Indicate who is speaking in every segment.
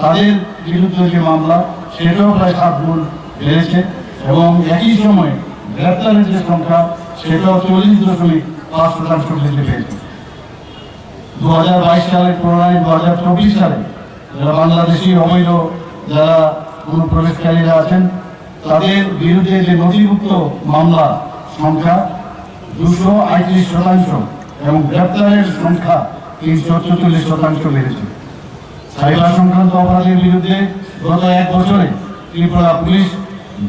Speaker 1: তাদের বিরুদ্ধে যে মামলা, সেটাও প্রায় সাত গুণ বেড়েছে এবং একই সময়ে গ্রেপ্তারের যে সংখ্যা, সেটাও চল্লিশ দশমিক পাঁচ শতাংশ বৃদ্ধি পেয়েছে। দু হাজার বাইশ সালের তুলনায় দু হাজার চব্বিশ সালে যারা বাংলাদেশি, অবৈধ, যারা অনুপ্রবেশকারীরা আছেন, তাদের বিরুদ্ধে যে নথিভুক্ত মামলা সংখ্যা, দুশো আটত্রিশ শতাংশ এবং গ্রেপ্তারের সংখ্যা তিনশো চৌচল্লিশ শতাংশ বেড়েছে। সাইবার সংক্রান্ত অপরাধের বিরুদ্ধে গত এক বছরে ত্রিপুরা পুলিশ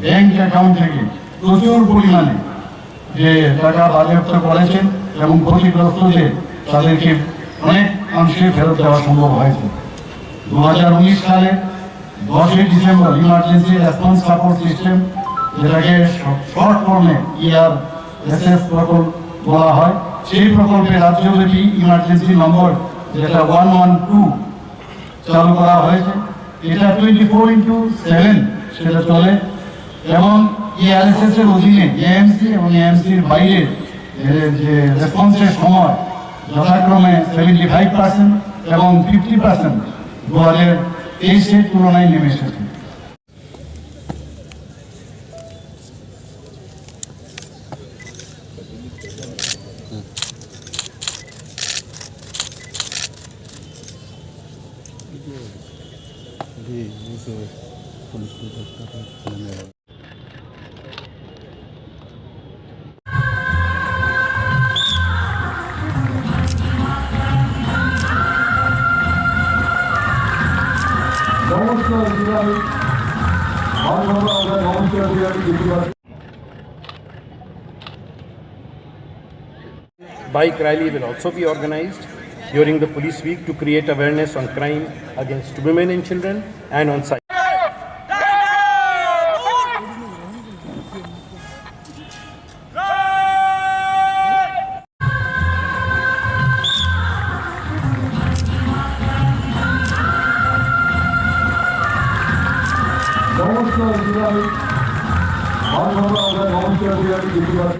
Speaker 1: ব্যাংক অ্যাকাউন্ট থেকে প্রচুর পরিমাণে যে টাকা বাজেয়াপ্ত করেছেন এবং ক্ষতিগ্রস্তদের তাদেরকে অনেক অংশে ফেরত দেওয়া সম্ভব হয়েছে। দু হাজার উনিশ সালে দশই December emergency response support system যেটাকে শর্ট ফর্মে ইয়ার এস এস প্রকল্প বলা হয়, সেই প্রকল্পে রাজ্যব্যাপী ইমার্জেন্সি নম্বর যেটা ওয়ান ওয়ান টু চালু করা হয়েছে। এটা টোয়েন্টি ফোর ইন্টু সেভেন সেটা চলে। এবং ইআরএসএস এর অধীনে এএমসি এবং এএমসির বাইরে যে রেসপন্সের সময় যথাক্রমে সেভেন্টি ফাইভ পার্সেন্ট এবং ফিফটি পার্সেন্ট দু হাজার তেইশের তুলনায় নেমে এসেছে।
Speaker 2: নমস্কার বিহারী মাননীয় আমরা নমস্কার বিহারী দেখতে
Speaker 3: Bike rally will also be organized during the police week to create awareness on crime against women and children and on cyber.
Speaker 2: নমস্কার বিহারী মাননীয় আমরা নমস্কার বিহারী দেখতে